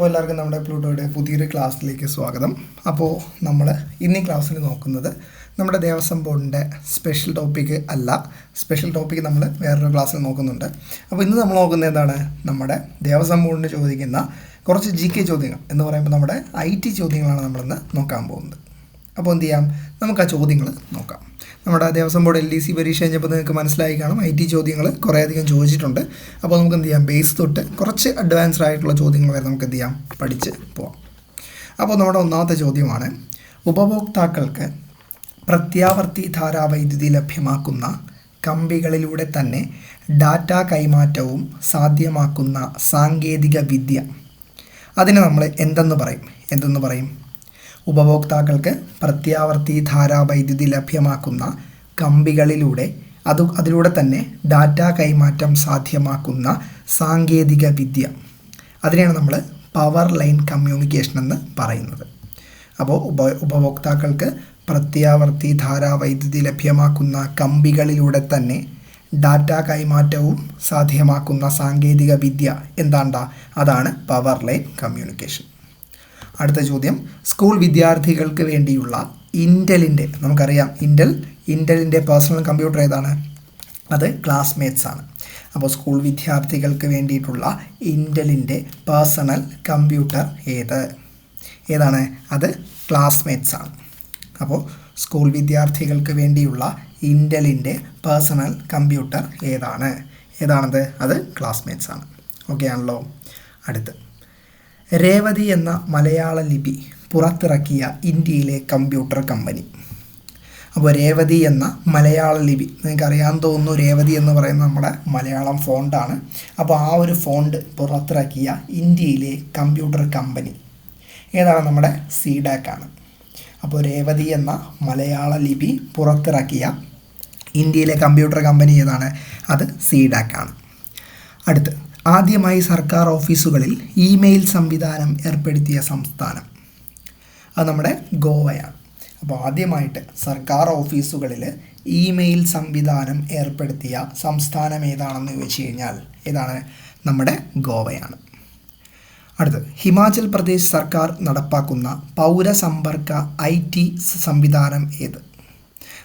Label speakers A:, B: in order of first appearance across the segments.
A: അപ്പോൾ എല്ലാവർക്കും നമ്മുടെ പ്ലൂട്ടോയുടെ പുതിയൊരു ക്ലാസ്സിലേക്ക് സ്വാഗതം. അപ്പോൾ നമ്മൾ ഇന്നീ ക്ലാസ്സിൽ നോക്കുന്നത് നമ്മുടെ ദേവസ്വം ബോർഡിന്റെ സ്പെഷ്യൽ ടോപ്പിക്ക് അല്ല. സ്പെഷ്യൽ ടോപ്പിക്ക് നമ്മൾ വേറൊരു ക്ലാസ്സിൽ നോക്കുന്നുണ്ട്. അപ്പോൾ ഇന്ന് നമ്മൾ നോക്കുന്നത് എന്താണ്? നമ്മുടെ ദേവസ്വം ബോർഡിന് ചോദിക്കുന്ന കുറച്ച് ജി കെ ചോദ്യങ്ങൾ എന്ന് പറയുമ്പോൾ നമ്മുടെ ഐ ടി ചോദ്യങ്ങളാണ് നമ്മളിന്ന് നോക്കാൻ പോകുന്നത്. അപ്പോൾ എന്ത് ചെയ്യാം? നമുക്ക് ആ ചോദ്യങ്ങൾ നോക്കാം. നമ്മുടെ Devaswom board L D C പരീക്ഷ കഴിഞ്ഞപ്പോൾ നിങ്ങൾക്ക് മനസ്സിലായി കാണും. ഐ ടി ചോദ്യങ്ങൾ കുറേയധികം ചോദിച്ചിട്ടുണ്ട്. അപ്പോൾ നമുക്ക് എന്ത് ചെയ്യാം? ബേസ് തൊട്ട് കുറച്ച് അഡ്വാൻസ്ഡ് ആയിട്ടുള്ള ചോദ്യങ്ങൾ വരെ നമുക്ക് എന്ത് ചെയ്യാം? പഠിച്ച് പോവാം. അപ്പോൾ നമ്മുടെ ഒന്നാമത്തെ ചോദ്യമാണ് ഉപഭോക്താക്കൾക്ക് പ്രത്യാവർത്തി ധാരാവൈദ്യുതി ലഭ്യമാക്കുന്ന കമ്പികളിലൂടെ തന്നെ ഡാറ്റ കൈമാറ്റവും സാധ്യമാക്കുന്ന സാങ്കേതിക വിദ്യ അതിനെ നമ്മൾ എന്തെന്ന് പറയും? എന്തെന്ന് പറയും? ഉപഭോക്താക്കൾക്ക് പ്രത്യാവർത്തി ധാരാവൈദ്യുതി ലഭ്യമാക്കുന്ന കമ്പികളിലൂടെ അത് അതിലൂടെ തന്നെ ഡാറ്റ കൈമാറ്റം സാധ്യമാക്കുന്ന സാങ്കേതിക വിദ്യ. അതിനെയാണ് നമ്മൾ പവർ ലൈൻ കമ്മ്യൂണിക്കേഷൻ എന്ന് പറയുന്നത്. അപ്പോൾ ഉപ ഉപഭോക്താക്കൾക്ക് പ്രത്യാവർത്തി ധാരാവൈദ്യുതി ലഭ്യമാക്കുന്ന കമ്പികളിലൂടെ തന്നെ ഡാറ്റ കൈമാറ്റവും സാധ്യമാക്കുന്ന സാങ്കേതിക വിദ്യ എന്താണ്ടാ? അതാണ് പവർ ലൈൻ കമ്മ്യൂണിക്കേഷൻ. അടുത്ത ചോദ്യം. സ്കൂൾ വിദ്യാർത്ഥികൾക്ക് വേണ്ടിയുള്ള ഇന്റലിന്റെ നമുക്കറിയാം ഇന്റൽ ഇന്റലിന്റെ പേഴ്സണൽ കമ്പ്യൂട്ടർ ഏതാണ്? അത് ക്ലാസ്മേറ്റ്സ് ആണ്. അപ്പോൾ സ്കൂൾ വിദ്യാർത്ഥികൾക്ക് വേണ്ടിയിട്ടുള്ള ഇന്റലിന്റെ പേഴ്സണൽ കമ്പ്യൂട്ടർ ഏത്? ഏതാണ്? അത് ക്ലാസ്മേറ്റ്സ് ആണ്. അപ്പോൾ സ്കൂൾ വിദ്യാർത്ഥികൾക്ക് വേണ്ടിയുള്ള ഇന്റലിന്റെ പേഴ്സണൽ കമ്പ്യൂട്ടർ ഏതാണ്? ഏതാണത്? അത് ക്ലാസ്മേറ്റ്സ് ആണ്. ഓക്കെ ആണല്ലോ. അടുത്ത്. രേവതി എന്ന മലയാള ലിപി പുറത്തിറക്കിയ ഇന്ത്യയിലെ കമ്പ്യൂട്ടർ കമ്പനി. അപ്പോൾ രേവതി എന്ന മലയാള ലിപി. നിങ്ങൾക്ക് അറിയാൻ തോന്നുന്നു രേവതി എന്ന് പറയുന്നത് നമ്മുടെ മലയാളം ഫോണ്ടാണ് അപ്പോൾ ആ ഒരു ഫോണ്ട് പുറത്തിറക്കിയ ഇന്ത്യയിലെ കമ്പ്യൂട്ടർ കമ്പനി ഏതാണ് നമ്മുടെ സീഡാക്കാണ് അപ്പോൾ രേവതി എന്ന മലയാള ലിപി പുറത്തിറക്കിയ ഇന്ത്യയിലെ കമ്പ്യൂട്ടർ കമ്പനി ഏതാണ്? അത് സീഡാക്കാണ് അടുത്ത് ആദ്യമായി സർക്കാർ ഓഫീസുകളിൽ ഇമെയിൽ സംവിധാനം ഏർപ്പെടുത്തിയ സംസ്ഥാനം. അത് നമ്മുടെ ഗോവയാണ്. അപ്പോൾ ആദ്യമായിട്ട് സർക്കാർ ഓഫീസുകളിൽ ഇമെയിൽ സംവിധാനം ഏർപ്പെടുത്തിയ സംസ്ഥാനം ഏതാണെന്ന് ചോദിച്ചു കഴിഞ്ഞാൽ ഏതാണ്? നമ്മുടെ ഗോവയാണ്. അടുത്തത് ഹിമാചൽ പ്രദേശ് സർക്കാർ നടപ്പാക്കുന്ന പൗരസമ്പർക്ക ഐ ടി സംവിധാനം ഏത്?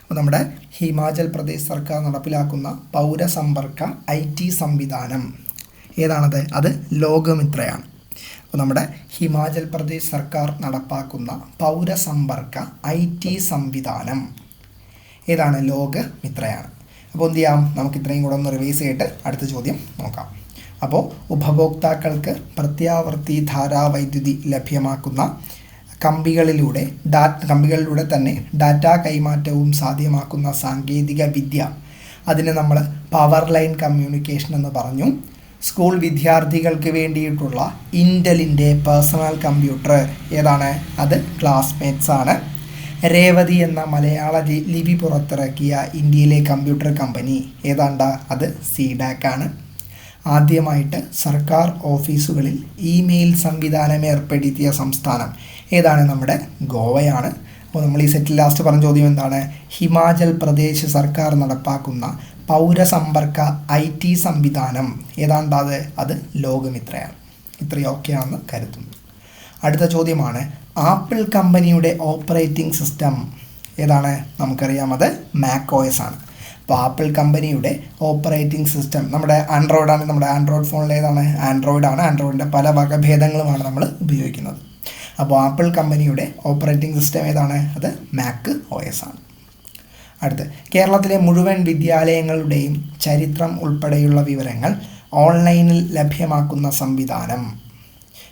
A: അപ്പോൾ നമ്മുടെ ഹിമാചൽ പ്രദേശ് സർക്കാർ നടപ്പിലാക്കുന്ന പൗരസമ്പർക്ക ഐ ടി സംവിധാനം ഏതാണത്? അത് ലോകമിത്രയാണ്. അപ്പോൾ നമ്മുടെ ഹിമാചൽ പ്രദേശ് സർക്കാർ നടപ്പാക്കുന്ന പൗരസമ്പർക്ക ഐ ടി സംവിധാനം ഏതാണ്? ലോകമിത്രയാണ്. അപ്പോൾ എന്ത് ചെയ്യാം? നമുക്ക് ഇത്രയും കൂടെ ഒന്ന് റിവൈസ് ചെയ്തിട്ട് അടുത്ത ചോദ്യം നോക്കാം. അപ്പോൾ ഉപഭോക്താക്കൾക്ക് പ്രത്യാവർത്തി ധാരാവൈദ്യുതി ലഭ്യമാക്കുന്ന കമ്പികളിലൂടെ ഡാ കമ്പികളിലൂടെ തന്നെ ഡാറ്റ കൈമാറ്റവും സാധ്യമാക്കുന്ന സാങ്കേതിക വിദ്യ അതിനെ നമ്മൾ പവർ ലൈൻ കമ്മ്യൂണിക്കേഷൻ എന്ന് പറഞ്ഞു. സ്കൂൾ വിദ്യാർത്ഥികൾക്ക് വേണ്ടിയിട്ടുള്ള ഇന്റലിന്റെ പേഴ്സണൽ കമ്പ്യൂട്ടർ ഏതാണ്? അത് ക്ലാസ്മേറ്റ്സ് ആണ്. രേവതി എന്ന മലയാള ലിപി പുറത്തിറക്കിയ ഇന്ത്യയിലെ കമ്പ്യൂട്ടർ കമ്പനി ഏതാണ്ട? അത് സീഡാക്ക് ആണ്. ആദ്യമായിട്ട് സർക്കാർ ഓഫീസുകളിൽ ഇമെയിൽ സംവിധാനം ഏർപ്പെടുത്തിയ സംസ്ഥാനം ഏതാണ്? നമ്മുടെ ഗോവയാണ്. അപ്പോൾ നമ്മൾ ഈ സെറ്റിൽ ലാസ്റ്റ് പറഞ്ഞ ചോദ്യം എന്താണ്? ഹിമാചൽ പ്രദേശ് സർക്കാർ നടപ്പാക്കുന്ന പൗരസമ്പർക്ക ഐ ടി സംവിധാനം. ഏതാണ്ടാത് അത്? ലോകമിത്രയാണ്. ഇത്രയൊക്കെയാണെന്ന് കരുതുന്നു. അടുത്ത ചോദ്യമാണ് ആപ്പിൾ കമ്പനിയുടെ ഓപ്പറേറ്റിംഗ് സിസ്റ്റം ഏതാണ്? നമുക്കറിയാം അത് മാക്കോയസ് ആണ്. അപ്പോൾ ആപ്പിൾ കമ്പനിയുടെ ഓപ്പറേറ്റിംഗ് സിസ്റ്റം നമ്മുടെ ആൻഡ്രോയിഡ് ആണ് നമ്മുടെ ആൻഡ്രോയിഡ് ഫോണിൽ ഏതാണ്? ആൻഡ്രോയിഡ് ആണ് ആൻഡ്രോയിഡിന്റെ പല വകഭേദങ്ങളുമാണ് നമ്മൾ ഉപയോഗിക്കുന്നത്. അപ്പോൾ ആപ്പിൾ കമ്പനിയുടെ ഓപ്പറേറ്റിംഗ് സിസ്റ്റം ഏതാണ്? അത് മാക്ക് ഒ എസ് ആണ്. അടുത്ത്. കേരളത്തിലെ മുഴുവൻ വിദ്യാലയങ്ങളുടെയും ചരിത്രം ഉൾപ്പെടെയുള്ള വിവരങ്ങൾ ഓൺലൈനിൽ ലഭ്യമാക്കുന്ന സംവിധാനം.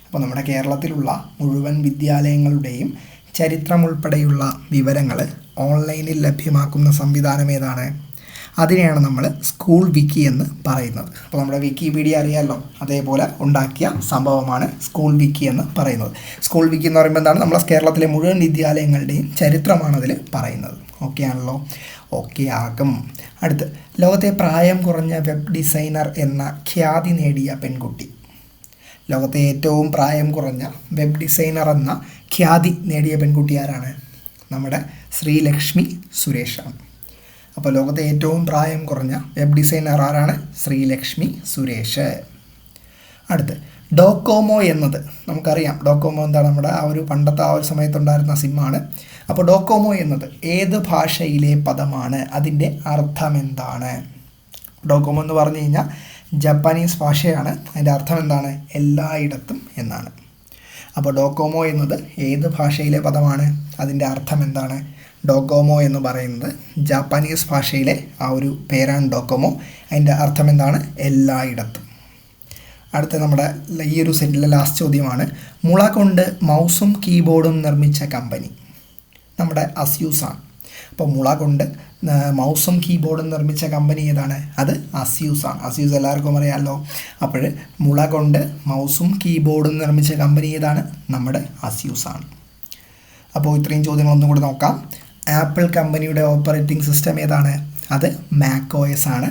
A: അപ്പോൾ നമ്മുടെ കേരളത്തിലുള്ള മുഴുവൻ വിദ്യാലയങ്ങളുടെയും ചരിത്രം ഉൾപ്പെടെയുള്ള വിവരങ്ങൾ ഓൺലൈനിൽ ലഭ്യമാക്കുന്ന സംവിധാനം ഏതാണ്? അതിനെയാണ് നമ്മൾ സ്കൂൾ വിക്കി എന്ന് പറയുന്നത്. അപ്പോൾ നമ്മുടെ വിക്കിപീഡിയ അറിയാമല്ലോ അതേപോലെ ഉണ്ടാക്കിയ സംഭവമാണ് സ്കൂൾ വിക്കി എന്ന് പറയുന്നത്. സ്കൂൾ വിക്കി എന്ന് പറയുമ്പോൾ എന്താണ്? നമ്മളെ കേരളത്തിലെ മുഴുവൻ വിദ്യാലയങ്ങളുടെയും ചരിത്രമാണ് അതിൽ പറയുന്നത്. ഓക്കെ ആണല്ലോ ഓക്കെ ആകും. അടുത്ത് ലോകത്തെ പ്രായം കുറഞ്ഞ വെബ് ഡിസൈനർ എന്ന ഖ്യാതി നേടിയ പെൺകുട്ടി. ലോകത്തെ ഏറ്റവും പ്രായം കുറഞ്ഞ വെബ് ഡിസൈനർ എന്ന ഖ്യാതി നേടിയ പെൺകുട്ടി ആരാണ്? നമ്മുടെ ശ്രീലക്ഷ്മി സുരേഷാണ്. അപ്പോൾ ലോകത്തെ ഏറ്റവും പ്രായം കുറഞ്ഞ വെബ് ഡിസൈനർ ആരാണ്? ശ്രീലക്ഷ്മി സുരേഷ്. അടുത്ത് ഡോക്കോമോ എന്നത് നമുക്കറിയാം. ഡോക്കോമോ എന്താണ്? നമ്മുടെ ആ ഒരു പണ്ടത്തെ ആ ഒരു സമയത്തുണ്ടായിരുന്ന സിമ്മാണ് അപ്പോൾ ഡോക്കോമോ എന്നത് ഏത് ഭാഷയിലെ പദമാണ്? അതിന്റെ അർത്ഥം എന്താണ്? ഡോക്കോമോ എന്ന് പറഞ്ഞു കഴിഞ്ഞാൽ ജപ്പാനീസ് ഭാഷയാണ്. അതിന്റെ അർത്ഥം എന്താണ്? എല്ലായിടത്തും എന്നാണ്. അപ്പോൾ ഡോക്കോമോ എന്നത് ഏത് ഭാഷയിലെ പദമാണ്? അതിന്റെ അർത്ഥം എന്താണ്? ഡോക്കോമോ എന്ന് പറയുന്നത് ജാപ്പാനീസ് ഭാഷയിലെ ആ ഒരു പേരാണ് ഡോക്കോമോ. അതിന്റെ അർത്ഥം എന്താണ്? എല്ലായിടത്തും. അടുത്ത നമ്മുടെ ഈ ഒരു സെറ്റിലെ ലാസ്റ്റ് ചോദ്യമാണ്. മുള കൊണ്ട് മൗസും കീബോർഡും നിർമ്മിച്ച കമ്പനി നമ്മുടെ അസ്യൂസാണ് അപ്പോൾ മുള കൊണ്ട് മൗസും കീബോർഡും നിർമ്മിച്ച കമ്പനി ഏതാണ്? അത് അസ്യൂസാണ് അസ്യൂസ് എല്ലാവർക്കും അറിയാമല്ലോ അപ്പോൾ മുള കൊണ്ട് മൗസും കീബോർഡും നിർമ്മിച്ച കമ്പനി ഏതാണ്? നമ്മുടെ അസ്യൂസാണ് അപ്പോൾ ഇത്രയും ചോദ്യങ്ങൾ ഒന്നും കൂടി നോക്കാം. ആപ്പിൾ കമ്പനിയുടെ ഓപ്പറേറ്റിംഗ് സിസ്റ്റം ഏതാണ്? അത് മാക് ഒ ആണ്.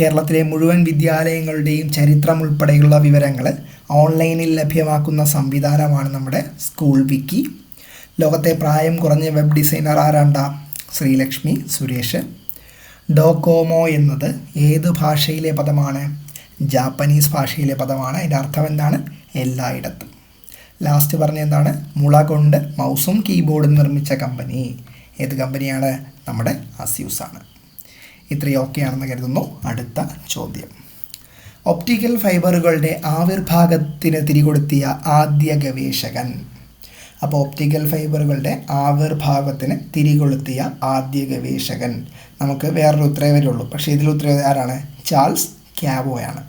A: കേരളത്തിലെ മുഴുവൻ വിദ്യാലയങ്ങളുടെയും ചരിത്രം ഉൾപ്പെടെയുള്ള വിവരങ്ങൾ ഓൺലൈനിൽ ലഭ്യമാക്കുന്ന സംവിധാനമാണ് നമ്മുടെ സ്കൂൾ വിക്കി. ലോകത്തെ പ്രായം കുറഞ്ഞ വെബ് ഡിസൈനർ ആരാണ്ട? ശ്രീലക്ഷ്മി സുരേഷ്. ഡോകോമോ എന്നത് ഏത് ഭാഷയിലെ പദമാണ്? ജാപ്പനീസ് ഭാഷയിലെ പദമാണ്. അതിന്റെ അർത്ഥം എന്താണ്? എല്ലായിടത്തും. ലാസ്റ്റ് പറഞ്ഞ എന്താണ്? മുള കൊണ്ട് മൗസും കീബോർഡും നിർമ്മിച്ച കമ്പനി. ഏത് കമ്പനിയാണ്? നമ്മുടെ അസ്യൂസാണ് ഇത്രയും ഓക്കെ ആണെന്ന് കരുതുന്നു. അടുത്ത ചോദ്യം. ഒപ്റ്റിക്കൽ ഫൈബറുകളുടെ ആവിർഭാഗത്തിന് തിരികൊടുത്തിയ ആദ്യ ഗവേഷകൻ. അപ്പോൾ ഒപ്റ്റിക്കൽ ഫൈബറുകളുടെ ആവിർഭാഗത്തിന് തിരികൊളുത്തിയ ആദ്യ ഗവേഷകൻ. നമുക്ക് വേറൊരു ഉത്തരവേ വരുള്ളൂ. പക്ഷേ ഇതിൽ ഉത്തരവ് ആരാണ്? ചാൾസ് ക്യാബോയാണ്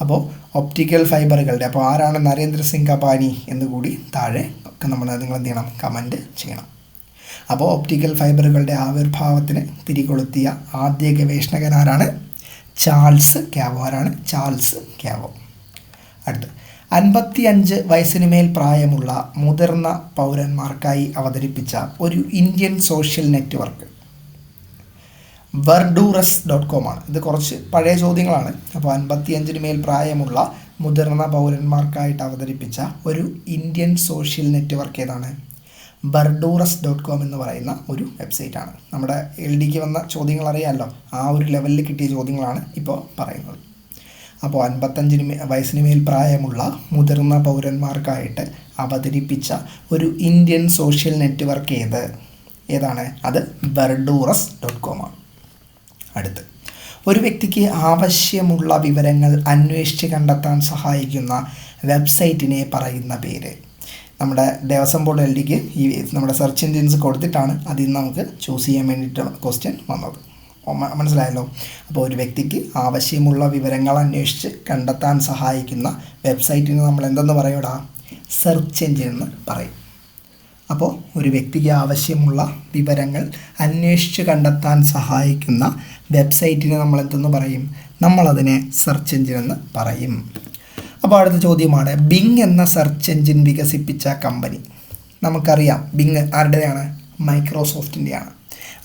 A: അപ്പോൾ ഒപ്റ്റിക്കൽ ഫൈബറുകളുടെ അപ്പോൾ ആരാണ് നരേന്ദ്ര സിംഗ് കപാനി എന്ന് കൂടി താഴെ ഒക്കെ നമ്മൾ നിങ്ങൾ എന്ത് ചെയ്യണം? കമന്റ് ചെയ്യണം. അപ്പോൾ ഒപ്റ്റിക്കൽ ഫൈബറുകളുടെ ആവിർഭാവത്തിന് തിരികൊളുത്തിയ ആദ്യ ഗവേഷകൻ ആരാണ്? ചാൾസ് ക്യാവോ ആരാണ്? ചാൾസ് ക്യാവോ അടുത്ത് അൻപത്തി അഞ്ച് വയസ്സിന് മേൽ പ്രായമുള്ള മുതിർന്ന പൗരന്മാർക്കായി അവതരിപ്പിച്ച ഒരു Indian social network verdurous dot com ആണ്. ഇത് കുറച്ച് പഴയ ചോദ്യങ്ങളാണ്. അപ്പോൾ അൻപത്തി അഞ്ചിന് മേൽ പ്രായമുള്ള മുതിർന്ന പൗരന്മാർക്കായിട്ട് അവതരിപ്പിച്ച ഒരു ഇന്ത്യൻ സോഷ്യൽ നെറ്റ്വർക്ക് ഏതാണ്? ബർഡൂറസ് ഡോട്ട് കോം എന്ന് പറയുന്ന ഒരു വെബ്സൈറ്റാണ് നമ്മുടെ എൽ ഡിക്ക് വന്ന ചോദ്യങ്ങൾ അറിയാമല്ലോ ആ ഒരു ലെവലിൽ കിട്ടിയ ചോദ്യങ്ങളാണ് ഇപ്പോൾ പറയുന്നത്. അപ്പോൾ അൻപത്തഞ്ചിന് വയസ്സിന് മേൽ പ്രായമുള്ള മുതിർന്ന പൗരന്മാർക്കായിട്ട് അവതരിപ്പിച്ച ഒരു ഇന്ത്യൻ സോഷ്യൽ നെറ്റ്വർക്ക് ഏത്? ഏതാണ്? അത് ബർഡൂറസ് ഡോട്ട് കോം ആണ്. അടുത്ത്. ഒരു വ്യക്തിക്ക് ആവശ്യമുള്ള വിവരങ്ങൾ അന്വേഷിച്ച് കണ്ടെത്താൻ സഹായിക്കുന്ന വെബ്സൈറ്റിനെ പറയുന്ന പേര്. നമ്മുടെ ദേവസ്വം ബോർഡ് എൽ ഡിക്ക് ഈ നമ്മുടെ സെർച്ച് എൻജിൻസ് കൊടുത്തിട്ടാണ് അതിൽ നിന്ന് നമുക്ക് ചൂസ് ചെയ്യാൻ വേണ്ടിയിട്ടുള്ള ക്വസ്റ്റ്യൻ വന്നത്. മനസ്സിലായല്ലോ? അപ്പോൾ ഒരു വ്യക്തിക്ക് ആവശ്യമുള്ള വിവരങ്ങൾ അന്വേഷിച്ച് കണ്ടെത്താൻ സഹായിക്കുന്ന വെബ്സൈറ്റിന് നമ്മൾ എന്തെന്ന് പറയൂടാ? സെർച്ച് എൻജിൻ എന്ന് പറയും. അപ്പോൾ ഒരു വ്യക്തിക്ക് ആവശ്യമുള്ള വിവരങ്ങൾ അന്വേഷിച്ച് കണ്ടെത്താൻ സഹായിക്കുന്ന വെബ്സൈറ്റിന് നമ്മൾ എന്തെന്ന് പറയും? നമ്മളതിനെ സെർച്ച് എഞ്ചിൻ എന്ന് പറയും. അപ്പോൾ അടുത്ത ചോദ്യമാണ് ബിങ് എന്ന സെർച്ച് എഞ്ചിൻ വികസിപ്പിച്ച കമ്പനി നമുക്കറിയാം ബിങ് ആരുടെയാണ്? മൈക്രോസോഫ്റ്റിന്റെയാണ്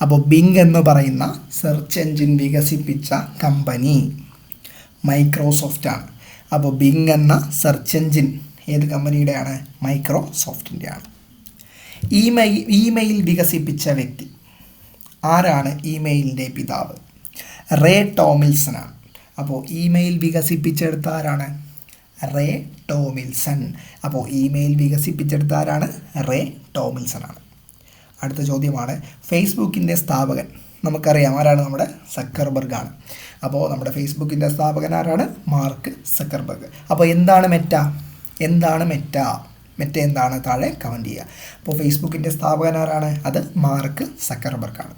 A: അപ്പോൾ ബിങ് എന്ന് പറയുന്ന സെർച്ച് എഞ്ചിൻ വികസിപ്പിച്ച കമ്പനി മൈക്രോസോഫ്റ്റാണ്. അപ്പോൾ ബിങ് എന്ന സെർച്ച് എഞ്ചിൻ ഏത് കമ്പനിയുടെയാണ് മൈക്രോസോഫ്റ്റിന്റെയാണ് ഇമെയിൽ ഇമെയിൽ വികസിപ്പിച്ച വ്യക്തി ആരാണ്? ഇമെയിലിന്റെ പിതാവ്. റേ ടോമിൽസൺ ആണ് അപ്പോൾ ഇമെയിൽ വികസിപ്പിച്ചെടുത്ത ആരാണ്? Ray Tomlinson. അപ്പോൾ ഇമെയിൽ വികസിപ്പിച്ചെടുത്ത ആരാണ് റേ ടോമിൽസൺ ആണ് അടുത്ത ചോദ്യമാണ് ഫേസ്ബുക്കിന്റെ സ്ഥാപകൻ. നമുക്കറിയാം ആരാണ് നമ്മുടെ സക്കർബർഗ് ആണ് അപ്പോൾ നമ്മുടെ ഫേസ്ബുക്കിന്റെ സ്ഥാപകൻ ആരാണ്? Mark Zuckerberg. അപ്പോൾ എന്താണ് മെറ്റ? എന്താണ് മെറ്റ? മെറ്റ എന്താണ്? താഴെ കമന്റ് ചെയ്യുക. അപ്പോൾ ഫേസ്ബുക്കിന്റെ സ്ഥാപകൻ ആരാണ്? അത് മാർക്ക് സക്കർബർഗ് ആണ്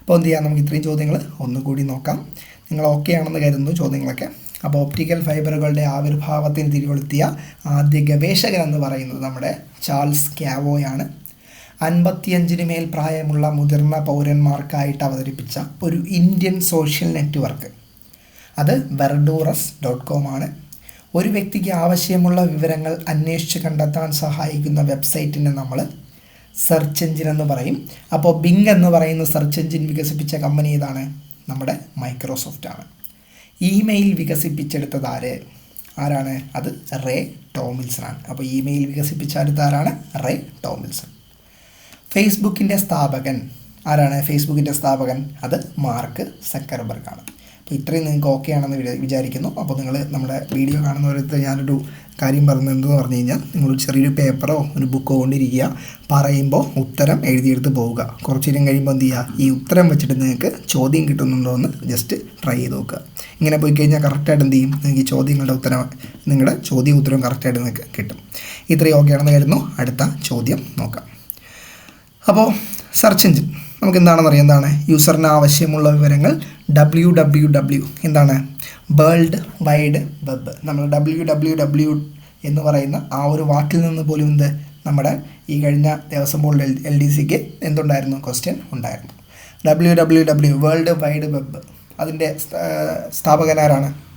A: അപ്പോൾ എന്ത് ചെയ്യാം? നമുക്ക് ഇത്രയും ചോദ്യങ്ങൾ ഒന്നുകൂടി നോക്കാം. നിങ്ങൾ ഓക്കെ ആണെന്ന് കരുതുന്നു ചോദ്യങ്ങളൊക്കെ. അപ്പോൾ ഓപ്റ്റിക്കൽ ഫൈബറുകളുടെ ആവിർഭാവത്തിന് തിരികൊളുത്തിയ ആദ്യ ഗവേഷകൻ എന്ന് പറയുന്നത് നമ്മുടെ ചാൾസ് ക്യാവോയാണ് അൻപത്തിയഞ്ചിന് മേൽ പ്രായമുള്ള മുതിർന്ന പൗരന്മാർക്കായിട്ട് അവതരിപ്പിച്ച ഒരു ഇന്ത്യൻ സോഷ്യൽ നെറ്റ്വർക്ക് അത് വെർഡൂറസ് ഡോട്ട് കോം ആണ്. ഒരു വ്യക്തിക്ക് ആവശ്യമുള്ള വിവരങ്ങൾ അന്വേഷിച്ച് കണ്ടെത്താൻ സഹായിക്കുന്ന വെബ്സൈറ്റിനെ നമ്മൾ സെർച്ച് എഞ്ചിൻ എന്ന് പറയും. അപ്പോൾ ബിങ് എന്ന് പറയുന്ന സെർച്ച് എഞ്ചിൻ വികസിപ്പിച്ച കമ്പനി ഏതാണ്? നമ്മുടെ മൈക്രോസോഫ്റ്റ് ആണ്. ഇമെയിൽ വികസിപ്പിച്ചെടുത്തത് ആര്? ആരാണ്? അത് റേ ടോമിൽസൺ. ആണ് അപ്പോൾ ഇമെയിൽ വികസിപ്പിച്ചെടുത്ത ആരാണ്? Ray Tomlinson. ഫേസ്ബുക്കിന്റെ സ്ഥാപകൻ. ആരാണ് ഫേസ്ബുക്കിന്റെ സ്ഥാപകൻ? അത് മാർക്ക് സക്കർബർഗ് ആണ്. അപ്പോൾ ഇത്രയും നിങ്ങൾക്ക് ഓക്കെ ആണെന്ന് വിചാരിക്കുന്നു. അപ്പോൾ നിങ്ങൾ നമ്മുടെ വീഡിയോ കാണുന്നവരടുത്ത് ഞാനൊരു കാര്യം പറഞ്ഞത് എന്ന് പറഞ്ഞു കഴിഞ്ഞാൽ നിങ്ങൾ ചെറിയൊരു പേപ്പറോ ഒരു ബുക്കോ കൊണ്ടിരിക്കുക പറയുമ്പോൾ ഉത്തരം എഴുതിയെടുത്ത് പോവുക. കുറച്ച് നേരം കഴിയുമ്പോൾ എന്ത് ചെയ്യുക? ഈ ഉത്തരം വെച്ചിട്ട് നിങ്ങൾക്ക് ചോദ്യം കിട്ടുന്നുണ്ടോ എന്ന് ജസ്റ്റ് ട്രൈ ചെയ്ത് നോക്കുക. ഇങ്ങനെ പോയി കഴിഞ്ഞാൽ കറക്റ്റായിട്ട് എന്ത് ചെയ്യും? നിങ്ങൾക്ക് ചോദ്യങ്ങളുടെ ഉത്തരം നിങ്ങളുടെ ചോദ്യം ഉത്തരം കറക്റ്റായിട്ട് നിങ്ങൾക്ക് കിട്ടും. ഇത്രയും ഓക്കെ ആണെന്ന് കരുതുന്നു. അടുത്ത ചോദ്യം നോക്കാം. അപ്പോൾ സെർച്ച് എഞ്ചിൻ നമുക്ക് എന്താണെന്ന് അറിയാം എന്താണ്? യൂസറിന് ആവശ്യമുള്ള വിവരങ്ങൾ ഡബ്ല്യു ഡബ്ല്യു ഡബ്ല്യു. എന്താണ്? World wide web. നമ്മൾ ഡബ്ല്യു ഡബ്ല്യു ഡബ്ല്യു എന്ന് പറയുന്ന ആ ഒരു വാക്കിൽ നിന്ന് പോലും എന്ത്? നമ്മുടെ ഈ കഴിഞ്ഞ ദിവസം ബോർഡ് എൽ ഡി സിക്ക് എന്തുണ്ടായിരുന്നു? ക്വസ്റ്റ്യൻ ഉണ്ടായിരുന്നു. W W W world wide web. അതിന്റെ സ്ഥാപകനാരാണ്?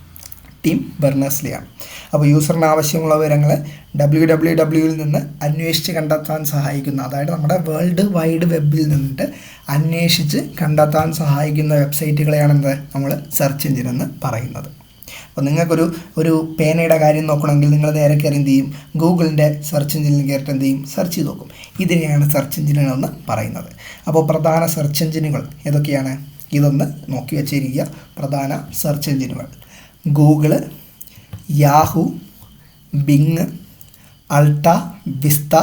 A: ടീം ബെർണേഴ്സ്ലിയാണ് അപ്പോൾ യൂസറിന് ആവശ്യമുള്ള വിവരങ്ങൾ ഡബ്ല്യു ഡബ്ല്യു ഡബ്ല്യുവിൽ നിന്ന് അന്വേഷിച്ച് കണ്ടെത്താൻ സഹായിക്കുന്ന. അതായത് നമ്മുടെ വേൾഡ് വൈഡ് വെബിൽ നിന്നിട്ട് അന്വേഷിച്ച് കണ്ടെത്താൻ സഹായിക്കുന്ന വെബ്സൈറ്റുകളെയാണ് എന്ത് നമ്മൾ സെർച്ച് എഞ്ചിൻ എന്ന് പറയുന്നത്. അപ്പോൾ നിങ്ങൾക്കൊരു ഒരു പേനയുടെ കാര്യം നോക്കണമെങ്കിൽ നിങ്ങൾ നേരെ കയറി എന്ത് ചെയ്യും? ഗൂഗിളിന്റെ സെർച്ച് എഞ്ചിനിൽ കയറിയിട്ട് എന്ത് ചെയ്യും? സെർച്ച് ചെയ്ത് നോക്കും. ഇതിനെയാണ് സെർച്ച് എഞ്ചിനുകളെന്ന് പറയുന്നത്. അപ്പോൾ പ്രധാന സെർച്ച് എഞ്ചിനുകൾ ഏതൊക്കെയാണ്? ഇതൊന്ന് നോക്കി വെച്ചിരിക്കുക. പ്രധാന സെർച്ച് എഞ്ചിനുകൾ. Google Yahoo Bing AltaVista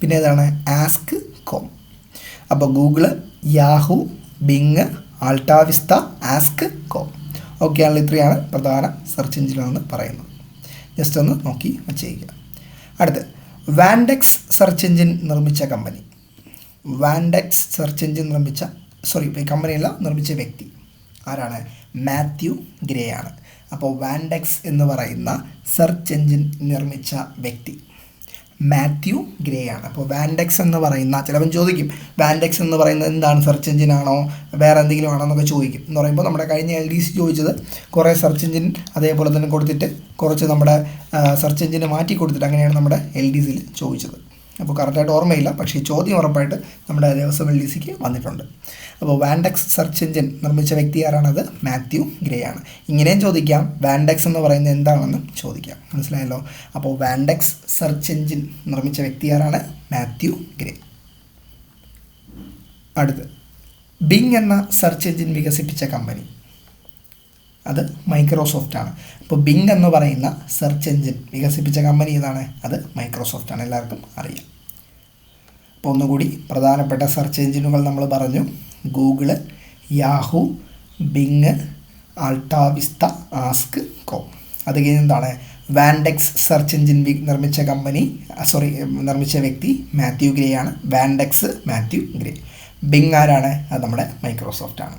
A: പിന്നെ ഏതാണ്? Ask com. അപ്പോൾ Google Yahoo Bing AltaVista Ask com. Okay ആണല്ലോ ഇത്രയാണ് പ്രധാന സെർച്ച് എഞ്ചിനുകളെന്ന് പറയുന്നത്. ജസ്റ്റ് ഒന്ന് നോക്കി വച്ചേക്കുക അടുത്ത് വാൻഡെക്സ് സെർച്ച് എഞ്ചിൻ നിർമ്മിച്ച കമ്പനി വാൻഡെക്സ് സെർച്ച് എഞ്ചിൻ നിർമ്മിച്ച സോറി കമ്പനിയല്ല നിർമ്മിച്ച വ്യക്തി. ആരാണ്? മാത്യു ഗ്രേ ആണ്. അപ്പോൾ വാൻഡെക്സ് എന്ന് പറയുന്ന സെർച്ച് എഞ്ചിൻ നിർമ്മിച്ച വ്യക്തി. മാത്യു ഗ്രേ ആണ്. അപ്പോൾ വാൻഡെക്സ് എന്ന് പറയുന്ന ചിലവൻ ചോദിക്കും വാൻഡെക്സ് എന്ന് പറയുന്നത് എന്താണ്? സെർച്ച് എഞ്ചിൻ ആണോ? വേറെ എന്തെങ്കിലും ആണോ എന്നൊക്കെ ചോദിക്കും. എന്ന് പറയുമ്പോൾ നമ്മുടെ കഴിഞ്ഞ എൽ ഡി സി ചോദിച്ചത് കുറേ സെർച്ച് എഞ്ചിൻ അതേപോലെ തന്നെ കൊടുത്തിട്ട് കുറച്ച് നമ്മുടെ സെർച്ച് എഞ്ചിനെ മാറ്റി കൊടുത്തിട്ട് അങ്ങനെയാണ് നമ്മുടെ എൽ ഡി സിയിൽ ചോദിച്ചത്. അപ്പോൾ കറക്റ്റായിട്ട് ഓർമ്മയില്ല. പക്ഷേ ഈ ചോദ്യം ഉറപ്പായിട്ട് നമ്മുടെ ദേവസ്വം എൽ ഡി സിക്ക് വന്നിട്ടുണ്ട്. അപ്പോൾ വാൻഡെക്സ് സെർച്ച് എഞ്ചിൻ നിർമ്മിച്ച വ്യക്തി ആരാണത്? മാത്യു ഗ്രേ ആണ് ഇങ്ങനെയും ചോദിക്കാം. വാൻഡെക്സ് എന്ന് പറയുന്നത് എന്താണെന്ന് ചോദിക്കാം. മനസ്സിലായല്ലോ? അപ്പോൾ വാൻഡെക്സ് സെർച്ച് എഞ്ചിൻ നിർമ്മിച്ച വ്യക്തി ആരാണ്? Matthew Gray. അടുത്ത്. ബിങ് എന്ന സെർച്ച് എഞ്ചിൻ വികസിപ്പിച്ച കമ്പനി അത് മൈക്രോസോഫ്റ്റ് ആണ്. അപ്പോൾ ബിങ് എന്ന് പറയുന്ന സെർച്ച് എഞ്ചിൻ വികസിപ്പിച്ച കമ്പനി ഏതാണ്? അത് മൈക്രോസോഫ്റ്റ് ആണ്. എല്ലാവർക്കും അറിയാം. അപ്പോൾ ഒന്നുകൂടി പ്രധാനപ്പെട്ട സെർച്ച് എഞ്ചിനുകൾ നമ്മൾ പറഞ്ഞു. Google Yahoo Bing AltaVista Ask com അത് കഴിഞ്ഞ് എന്താണ്? വാൻഡെക്സ് സെർച്ച് എഞ്ചിൻ നിർമ്മിച്ച കമ്പനി സോറി നിർമ്മിച്ച വ്യക്തി മാത്യു ഗ്രേ ആണ്. വാൻഡെക്സ് മാത്യു ഗ്രേ ബിങ് ആരാണ്? അത് നമ്മുടെ മൈക്രോസോഫ്റ്റ് ആണ്.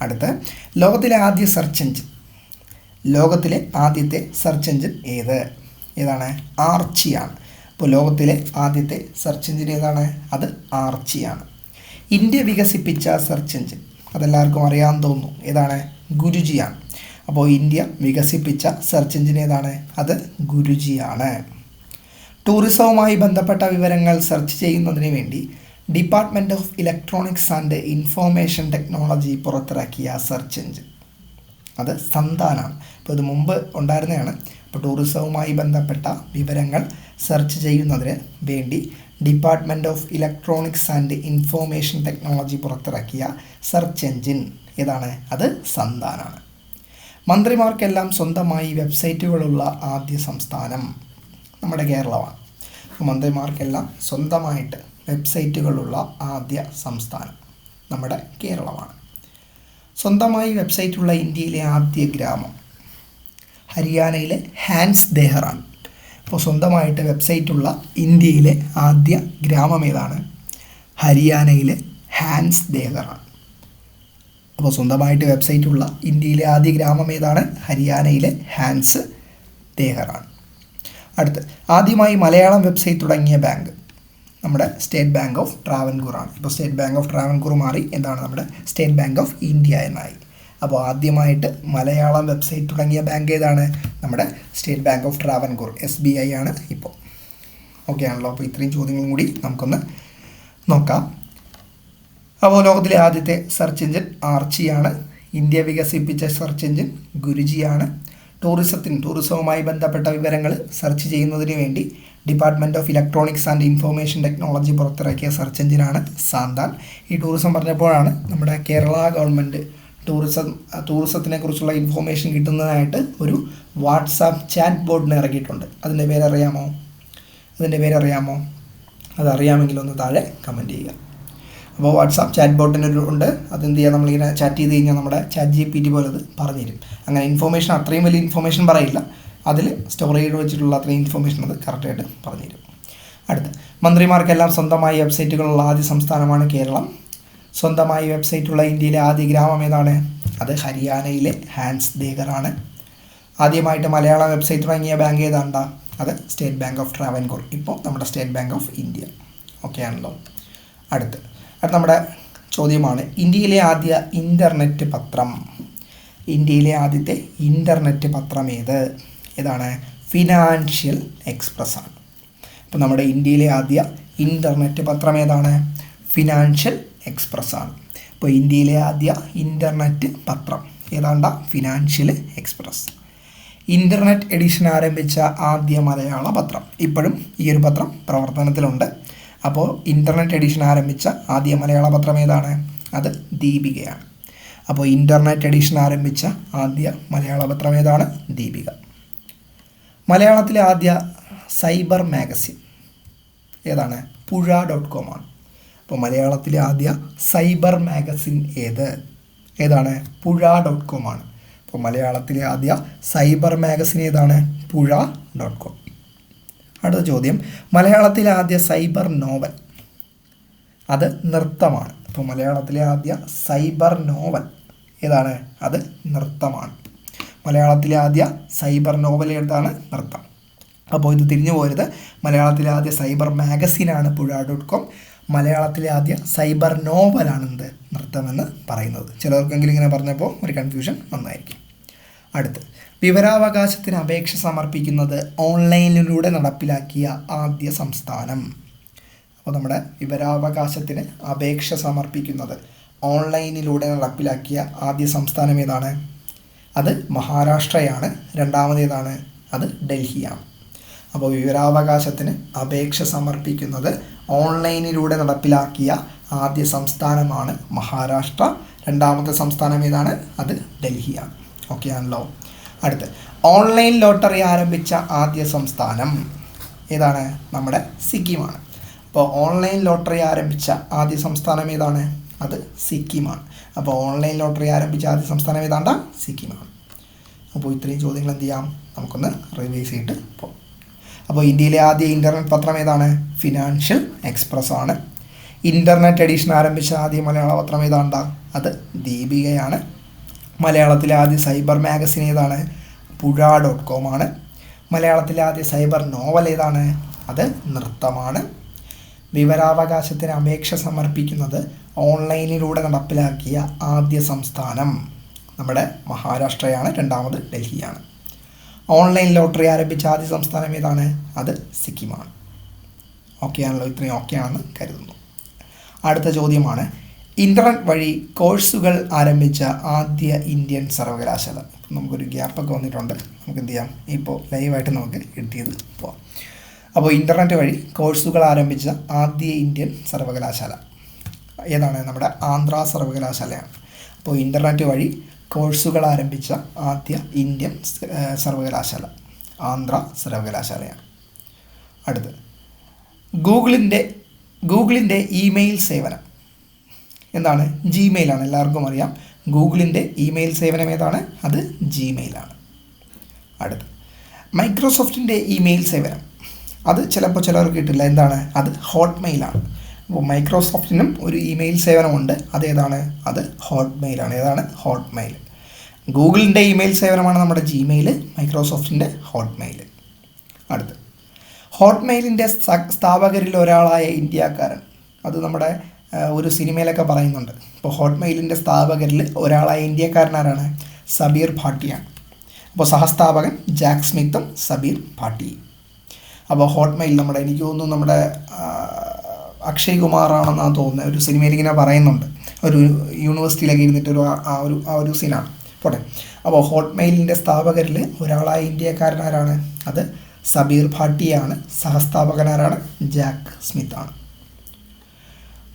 A: അടുത്ത ലോകത്തിലെ ആദ്യ സെർച്ച് എഞ്ചിൻ ലോകത്തിലെ ആദ്യത്തെ സെർച്ച് എഞ്ചിൻ ഏത്? ഏതാണ്? ആർച്ചിയാണ് അപ്പോൾ ലോകത്തിലെ ആദ്യത്തെ സെർച്ച് എഞ്ചിൻ ഏതാണ്? അത് ആർച്ചിയാണ് ഇന്ത്യ വികസിപ്പിച്ച സെർച്ച് എഞ്ചിൻ അതെല്ലാവർക്കും അറിയാൻ തോന്നുന്നു. ഏതാണ്? ഗുരുജിയാണ് അപ്പോൾ ഇന്ത്യ വികസിപ്പിച്ച സെർച്ച് എഞ്ചിൻ ഏതാണ്? അത് ഗുരുജിയാണ് ടൂറിസവുമായി ബന്ധപ്പെട്ട വിവരങ്ങൾ സെർച്ച് ചെയ്യുന്നതിന് വേണ്ടി department of electronics and information technology പുറത്തിറക്കിയ സെർച്ച് എഞ്ചിൻ അത് സന്താനാണ്. അപ്പോൾ ഇത് മുമ്പ് ഉണ്ടായിരുന്നതാണ്. അപ്പോൾ ടൂറിസവുമായി ബന്ധപ്പെട്ട വിവരങ്ങൾ സെർച്ച് ചെയ്യുന്നതിന് വേണ്ടി department of electronics and information technology പുറത്തിറക്കിയ സെർച്ച് എൻജിൻ ഏതാണ്? അത് സന്താനാണ്. മന്ത്രിമാർക്കെല്ലാം സ്വന്തമായി വെബ്സൈറ്റുകളുള്ള ആദ്യ സംസ്ഥാനം നമ്മുടെ കേരളമാണ്. മന്ത്രിമാർക്കെല്ലാം സ്വന്തമായിട്ട് വെബ്സൈറ്റുകളുള്ള ആദ്യ സംസ്ഥാനം നമ്മുടെ കേരളമാണ്. സ്വന്തമായി വെബ്സൈറ്റുള്ള ഇന്ത്യയിലെ ആദ്യ ഗ്രാമം ഹരിയാനയിലെ ഹാൻസ് ദേഹറാണ് അപ്പോൾ സ്വന്തമായിട്ട് വെബ്സൈറ്റുള്ള ഇന്ത്യയിലെ ആദ്യ ഗ്രാമം ഏതാണ്? ഹരിയാനയിലെ ഹാൻസ് ദേഹറാണ് അപ്പോൾ സ്വന്തമായിട്ട് വെബ്സൈറ്റുള്ള ഇന്ത്യയിലെ ആദ്യ ഗ്രാമം ഏതാണ്? ഹരിയാനയിലെ ഹാൻസ് ദേഹറാണ് അടുത്ത് ആദ്യമായി മലയാളം വെബ്സൈറ്റ് തുടങ്ങിയ ബാങ്ക് നമ്മുടെ സ്റ്റേറ്റ് ബാങ്ക് ഓഫ് ട്രാവൻകൂറാണ്. ഇപ്പോൾ സ്റ്റേറ്റ് ബാങ്ക് ഓഫ് ട്രാവൻകൂർ മാറി എന്താണ് നമ്മുടെ സ്റ്റേറ്റ് ബാങ്ക് ഓഫ് ഇന്ത്യ എന്നായി. അപ്പോൾ ആദ്യമായിട്ട് മലയാളം വെബ്സൈറ്റ് തുടങ്ങിയ ബാങ്ക് ഏതാണ്? നമ്മുടെ state bank of Travancore S B I ആണ് ഇപ്പോൾ. ഓക്കെ ആണല്ലോ. അപ്പോൾ ഇത്രയും ചോദ്യങ്ങളും കൂടി നമുക്കൊന്ന് നോക്കാം. അപ്പോൾ ലോകത്തിലെ ആദ്യത്തെ സെർച്ച് എഞ്ചിൻ ആർച്ചിയാണ് ഇന്ത്യ വികസിപ്പിച്ച സെർച്ച് എഞ്ചിൻ ഗുരുജിയാണ് ടൂറിസത്തിന് ടൂറിസവുമായി ബന്ധപ്പെട്ട വിവരങ്ങൾ സെർച്ച് ചെയ്യുന്നതിന് വേണ്ടി department of electronics and information technology പുറത്തിറക്കിയ സെർച്ച് എഞ്ചിനാണ് സാന്താൻ. ഈ ടൂറിസം പറഞ്ഞപ്പോഴാണ് നമ്മുടെ കേരള ഗവൺമെന്റ് ടൂറിസം ടൂറിസത്തിനെ കുറിച്ചുള്ള ഇൻഫോർമേഷൻ കിട്ടുന്നതിനായിട്ട് ഒരു വാട്സാപ്പ് ചാറ്റ് ബോർഡിന് ഇറക്കിയിട്ടുണ്ട് അതിന്റെ പേരറിയാമോ? അതിന്റെ പേരറിയാമോ? അതറിയാമെങ്കിൽ ഒന്ന് താഴെ കമന്റ് ചെയ്യുക. അപ്പോൾ വാട്സാപ്പ് ചാറ്റ് ബോട്ടിന് ഒരു ഉണ്ട്. അതെന്ത് ചെയ്യുക നമ്മളിങ്ങനെ ചാറ്റ് ചെയ്ത് കഴിഞ്ഞാൽ നമ്മുടെ ചാറ്റ് ജി പി ടി പോലെ അത് പറഞ്ഞു തരും അങ്ങനെ ഇൻഫോർമേഷൻ അത്രയും വലിയ ഇൻഫോർമേഷൻ പറയില്ല. അതിൽ സ്റ്റോർ ചെയ്ത് വെച്ചിട്ടുള്ള അത്രയും ഇൻഫോർമേഷൻ അത് കറക്റ്റായിട്ട് പറഞ്ഞു തരും അടുത്ത്. മന്ത്രിമാർക്കെല്ലാം സ്വന്തമായി വെബ്സൈറ്റുകളുള്ള ആദ്യ സംസ്ഥാനമാണ് കേരളം. സ്വന്തമായി വെബ്സൈറ്റുള്ള ഇന്ത്യയിലെ ആദ്യ ഗ്രാമം ഏതാണ്? അത് ഹരിയാനയിലെ ഹാൻസ് ദേഗറാണ് ആദ്യമായിട്ട് മലയാളം വെബ്സൈറ്റ് തുടങ്ങിയ ബാങ്ക് ഏതാണ്ടാ? അത് സ്റ്റേറ്റ് ബാങ്ക് ഓഫ് ട്രാവൻകൂർ. ഇപ്പോൾ നമ്മുടെ state bank of India. Okay ആണല്ലോ. അടുത്ത്. അടുത്ത നമ്മുടെ ചോദ്യമാണ്. ഇന്ത്യയിലെ ആദ്യ ഇന്റർനെറ്റ് പത്രം. ഇന്ത്യയിലെ ആദ്യത്തെ ഇന്റർനെറ്റ് പത്രം ഏത്? ഏതാണ്? ഫിനാൻഷ്യൽ എക്സ്പ്രസ് ആണ്. അപ്പോൾ നമ്മുടെ ഇന്ത്യയിലെ ആദ്യ ഇന്റർനെറ്റ് പത്രം ഏതാണ്? ഫിനാൻഷ്യൽ എക്സ്പ്രസ് ആണ് അപ്പോൾ ഇന്ത്യയിലെ ആദ്യ ഇന്റർനെറ്റ് പത്രം ഏതാണ്ട? ഫിനാൻഷ്യൽ എക്സ്പ്രസ് ഇന്റർനെറ്റ് എഡിഷൻ ആരംഭിച്ച ആദ്യ മലയാള പത്രം. ഇപ്പോഴും ഈ ഒരു പത്രം പ്രവർത്തനത്തിലുണ്ട്. അപ്പോൾ ഇന്റർനെറ്റ് എഡിഷൻ ആരംഭിച്ച ആദ്യ മലയാള പത്രം ഏതാണ്? അത് ദീപികയാണ്. അപ്പോൾ ഇന്റർനെറ്റ് എഡിഷൻ ആരംഭിച്ച ആദ്യ മലയാള പത്രം ഏതാണ്? ദീപിക. മലയാളത്തിലെ ആദ്യ സൈബർ മാഗസിൻ. ഏതാണ്? പുഴ ഡോട്ട് കോം ആണ് അപ്പോൾ മലയാളത്തിലെ ആദ്യ സൈബർ മാഗസിൻ ഏത്? ഏതാണ്? പുഴ ഡോട്ട് കോം ആണ്. അപ്പോൾ മലയാളത്തിലെ ആദ്യ സൈബർ മാഗസിൻ ഏതാണ്? പുഴ ഡോട്ട് കോം. അടുത്ത ചോദ്യം. മലയാളത്തിലെ ആദ്യ സൈബർ നോവൽ അത് നൃത്തമാണ്. അപ്പോൾ മലയാളത്തിലെ ആദ്യ സൈബർ നോവൽ ഏതാണ്? അത് നൃത്തമാണ്. മലയാളത്തിലെ ആദ്യ സൈബർ നോവൽ ഏതാണ്? നൃത്തം. അപ്പോൾ ഇത് തിരിഞ്ഞു പോരുത്. മലയാളത്തിലെ ആദ്യ സൈബർ മാഗസിനാണ് പുഴ ഡോട്ട് കോം. മലയാളത്തിലെ ആദ്യ സൈബർ നോവലാണ് എന്ത് നൃത്തമെന്ന് പറയുന്നത്. ചിലർക്കെങ്കിലും ഇങ്ങനെ പറഞ്ഞപ്പോൾ ഒരു കൺഫ്യൂഷൻ വന്നായിരിക്കും. അടുത്ത് വിവരാവകാശത്തിന് അപേക്ഷ സമർപ്പിക്കുന്നത് ഓൺലൈനിലൂടെ നടപ്പിലാക്കിയ ആദ്യ സംസ്ഥാനം. അപ്പോൾ നമ്മുടെ വിവരാവകാശത്തിന് അപേക്ഷ സമർപ്പിക്കുന്നത് ഓൺലൈനിലൂടെ നടപ്പിലാക്കിയ ആദ്യ സംസ്ഥാനം ഏതാണ്? അത് മഹാരാഷ്ട്രയാണ്. രണ്ടാമതേതാണ്? അത് ഡൽഹിയാണ്. അപ്പോൾ വിവരാവകാശത്തിന് അപേക്ഷ സമർപ്പിക്കുന്നത് ഓൺലൈനിലൂടെ നടപ്പിലാക്കിയ ആദ്യ സംസ്ഥാനമാണ് മഹാരാഷ്ട്ര. രണ്ടാമത്തെ സംസ്ഥാനം ഏതാണ്? അത് ഡൽഹിയാണ്. ഓക്കെ ആണല്ലോ. അടുത്ത്. ഓൺലൈൻ ലോട്ടറി ആരംഭിച്ച ആദ്യ സംസ്ഥാനം ഏതാണ്? നമ്മുടെ സിക്കിമാണ്. അപ്പോൾ ഓൺലൈൻ ലോട്ടറി ആരംഭിച്ച ആദ്യ സംസ്ഥാനം ഏതാണ്? അത് സിക്കിമാണ്. അപ്പോൾ ഓൺലൈൻ ലോട്ടറി ആരംഭിച്ച ആദ്യ സംസ്ഥാനം ഏതാണ്ട? സിക്കിമാണ്. അപ്പോൾ ഇത്രയും ചോദ്യങ്ങൾ എന്ത് ചെയ്യാം? നമുക്കൊന്ന് റിവൈസ് ചെയ്തിട്ട് പോകാം അപ്പോൾ ഇന്ത്യയിലെ ആദ്യ ഇന്റർനെറ്റ് പത്രം ഏതാണ്? ഫിനാൻഷ്യൽ എക്സ്പ്രസ് ആണ്. ഇന്റർനെറ്റ് എഡിഷൻ ആരംഭിച്ച ആദ്യ മലയാള പത്രം ഏതാണ്ട അത് ദീപികയാണ്. മലയാളത്തിലെ ആദ്യ സൈബർ മാഗസിൻ ഏതാണ്? പുഴ ഡോട്ട് കോം ആണ്. മലയാളത്തിലെ ആദ്യ സൈബർ നോവൽ ഏതാണ്? അത് നൃത്തമാണ്. വിവരാവകാശത്തിന് അപേക്ഷ സമർപ്പിക്കുന്നത് ഓൺലൈനിലൂടെ നടപ്പിലാക്കിയ ആദ്യ സംസ്ഥാനം നമ്മുടെ മഹാരാഷ്ട്രയാണ്. രണ്ടാമത് ഡൽഹിയാണ്. ഓൺലൈൻ ലോട്ടറി ആരംഭിച്ച ആദ്യ സംസ്ഥാനം ഏതാണ്? അത് സിക്കിമാണ്. ഓക്കെ ആണല്ലോ ഇത്രയും ഓക്കെ ആണെന്ന് കരുതുന്നു. അടുത്ത ചോദ്യമാണ്. ഇന്റർനെറ്റ് വഴി കോഴ്സുകൾ ആരംഭിച്ച ആദ്യ ഇന്ത്യൻ സർവകലാശാല. നമുക്കൊരു ഗ്യാപ്പൊക്കെ വന്നിട്ടുണ്ട്. നമുക്ക് എന്ത് ചെയ്യാം? ഇപ്പോൾ ലൈവായിട്ട് നമുക്ക് ചെയ്ത് പോവാം. അപ്പോൾ ഇന്റർനെറ്റ് വഴി കോഴ്സുകൾ ആരംഭിച്ച ആദ്യ ഇന്ത്യൻ സർവകലാശാല. ഏതാണ്? നമ്മുടെ ആന്ധ്ര സർവകലാശാലയാണ്. അപ്പോൾ ഇന്റർനെറ്റ് വഴി കോഴ്സുകൾ ആരംഭിച്ച ആദ്യ ഇന്ത്യൻ സർവകലാശാല ആന്ധ്ര സർവകലാശാലയാണ്. അടുത്ത് ഗൂഗിളിന്റെ ഗൂഗിളിന്റെ ഇമെയിൽ സേവനം. എന്താണ്? ജിമെയിലാണ്. എല്ലാവർക്കും അറിയാം. ഗൂഗിളിന്റെ ഇമെയിൽ സേവനം ഏതാണ്? അത് ജിമെയിലാണ്. അടുത്ത് മൈക്രോസോഫ്റ്റിന്റെ ഇമെയിൽ സേവനം. അത് ചിലപ്പോൾ ചിലർക്ക് കിട്ടില്ല എന്താണ്? അത് ഹോട്ട്മെയിലാണ്. മൈക്രോസോഫ്റ്റിനും ഒരു ഇമെയിൽ സേവനമുണ്ട്. അതേതാണ്? അത് ഹോട്ട്മെയിലാണ് ഏതാണ്? ഹോട്ട്മെയിൽ. ഗൂഗിളിന്റെ ഇമെയിൽ സേവനമാണ് നമ്മുടെ ജിമെയിൽ മൈക്രോസോഫ്റ്റിന്റെ ഹോട്ട്മെയിൽ. അടുത്ത്. ഹോട്ട്മെയിലിന്റെ സ്ഥാപകരിൽ ഒരാളായ ഇന്ത്യക്കാരൻ. അത് നമ്മുടെ ഒരു സിനിമയിലൊക്കെ പറയുന്നുണ്ട്. ഇപ്പോൾ ഹോട്ട്മെയിലിന്റെ സ്ഥാപകരിൽ ഒരാളായ ഇന്ത്യക്കാരനാരാണ് സബീർ ഭാട്ടിയാണ്. അപ്പോൾ സഹസ്ഥാപകൻ ജാക്ക് സ്മിത്തും സബീർ ഭാട്ടിയും. അപ്പോൾ ഹോട്ട്മെയിൽ നമ്മുടെ എനിക്ക് തോന്നുന്നു നമ്മുടെ അക്ഷയ് കുമാറാണെന്നാണ് തോന്നുന്നത് ഒരു സിനിമയിൽ ഇങ്ങനെ പറയുന്നുണ്ട്. ഒരു യൂണിവേഴ്സിറ്റിയിലൊക്കെ ഇരുന്നിട്ട് ഒരു ആ- ഒരു ആ ഒരു സീനാണ് പോട്ടെ. അപ്പോൾ ഹോട്ട്മെയിലിന്റെ സ്ഥാപകരിൽ ഒരാളായ ഇന്ത്യക്കാരനാരാണ്? അത് സബീർ ഭാട്ടിയാണ്. സഹസ്ഥാപകനാരാണ് ജാക്ക് സ്മിത്ത് ആണ്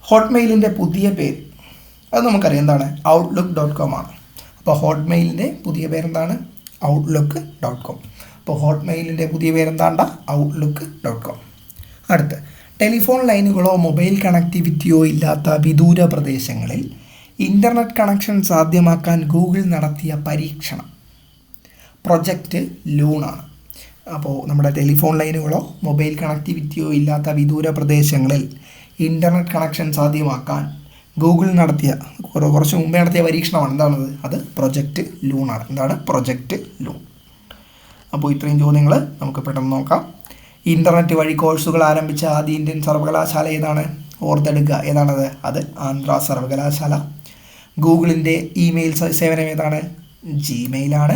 A: ഹോട്ട്മെയിലിന്റെ പുതിയ പേര് അത് നമുക്കറിയാം. എന്താണ്? ഔട്ട്ലുക്ക് ഡോട്ട് കോം ആണ്. അപ്പോൾ ഹോട്ട്മെയിലിന്റെ പുതിയ പേരെന്താണ്? ഔട്ട്ലുക്ക് ഡോട്ട് കോം അപ്പോൾ ഹോട്ട്മെയിലിന്റെ പുതിയ പേരെന്താണ്ട? ഔട്ട്ലുക്ക് ഡോട്ട് കോം അടുത്ത്. ടെലിഫോൺ ലൈനുകളോ മൊബൈൽ കണക്ടിവിറ്റിയോ ഇല്ലാത്ത വിദൂര പ്രദേശങ്ങളിൽ ഇന്റർനെറ്റ് കണക്ഷൻ സാധ്യമാക്കാൻ ഗൂഗിൾ നടത്തിയ പരീക്ഷണം. പ്രൊജക്റ്റ് ലൂണാണ്. അപ്പോൾ നമ്മുടെ ടെലിഫോൺ ലൈനുകളോ മൊബൈൽ കണക്ടിവിറ്റിയോ ഇല്ലാത്ത വിദൂര പ്രദേശങ്ങളിൽ ഇന്റർനെറ്റ് കണക്ഷൻ സാധ്യമാക്കാൻ ഗൂഗിൾ നടത്തിയ കുറ- കുറച്ച് മുമ്പേ നടത്തിയ പരീക്ഷണമാണ്. എന്താണത്? അത് പ്രൊജക്റ്റ് ലൂണാണ്. എന്താണ്? Project Loon. അപ്പോൾ ഇത്രയും ചോദ്യങ്ങൾ നമുക്ക് പെട്ടെന്ന് നോക്കാം. ഇന്റർനെറ്റ് വഴി കോഴ്സുകൾ ആരംഭിച്ച ആദ്യ ഇന്ത്യൻ സർവകലാശാല ഏതാണ്? ഓർത്തെടുക്കുക. ഏതാണത്? അത് ആന്ധ്ര സർവകലാശാല. ഗൂഗിളിന്റെ ഇമെയിൽ സേവനം ഏതാണ്? ജിമെയിലാണ്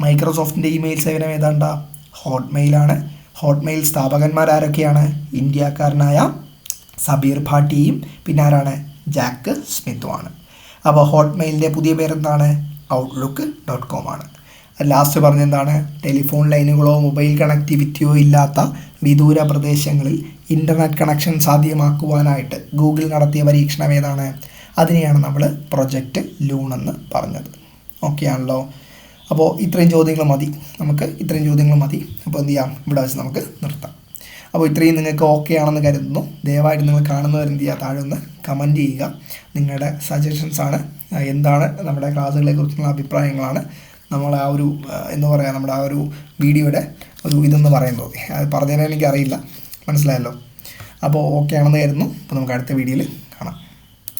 A: മൈക്രോസോഫ്റ്റിന്റെ ഇമെയിൽ സേവനം ഏതാണ്ട? ഹോട്ട്മെയിലാണ് ഹോട്ട്മെയിൽ സ്ഥാപകന്മാരാരൊക്കെയാണ് ഇന്ത്യക്കാരനായ സബീർ ഭാട്ടിയും പിന്നെ ആരാണ്? ജാക്ക് സ്മിത്തുമാണ് അപ്പോൾ ഹോട്ട്മെയിലിന്റെ പുതിയ പേരെന്താണ്? ഔട്ട്ലുക്ക് ഡോട്ട് കോം ആണ്. ലാസ്റ്റ് പറഞ്ഞെന്താണ്? ടെലിഫോൺ ലൈനുകളോ മൊബൈൽ കണക്ടിവിറ്റിയോ ഇല്ലാത്ത വിദൂര പ്രദേശങ്ങളിൽ ഇന്റർനെറ്റ് കണക്ഷൻ സാധ്യമാക്കുവാനായിട്ട് ഗൂഗിൾ നടത്തിയ പരീക്ഷണം ഏതാണ്? അതിനെയാണ് നമ്മൾ പ്രൊജക്റ്റ് ലൂൺ എന്ന് പറഞ്ഞത്. ഓക്കെ ആണല്ലോ. അപ്പോൾ ഇത്രയും ചോദ്യങ്ങൾ മതി. നമുക്ക് ഇത്രയും ചോദ്യങ്ങൾ മതി. അപ്പോൾ എന്ത് ചെയ്യാം? ഇവിടെ വെച്ച് നമുക്ക് നിർത്താം. അപ്പോൾ ഇത്രയും നിങ്ങൾക്ക് ഓക്കെ ആണെന്ന് കരുതുന്നു. ദയവായിട്ട് നിങ്ങൾ കാണുന്നവർ എന്ത് ചെയ്യുക? താഴെ ഒന്ന് കമന്റ് ചെയ്യുക. നിങ്ങളുടെ സജഷൻസാണ് എന്താണ് നമ്മുടെ ക്ലാസ്സുകളെ കുറിച്ചുള്ള അഭിപ്രായങ്ങളാണ് നമ്മൾ ആ ഒരു എന്ന് പറയാം നമ്മുടെ ആ ഒരു വീഡിയോയുടെ ഒരു ഇതെന്ന് പറയുന്നത്. അത് പറഞ്ഞതിനെ എനിക്കറിയില്ല. മനസ്സിലായല്ലോ? അപ്പോൾ ഓക്കെ ആണെന്ന് കരുതുന്നു. അപ്പോൾ നമുക്ക് അടുത്ത വീഡിയോയിൽ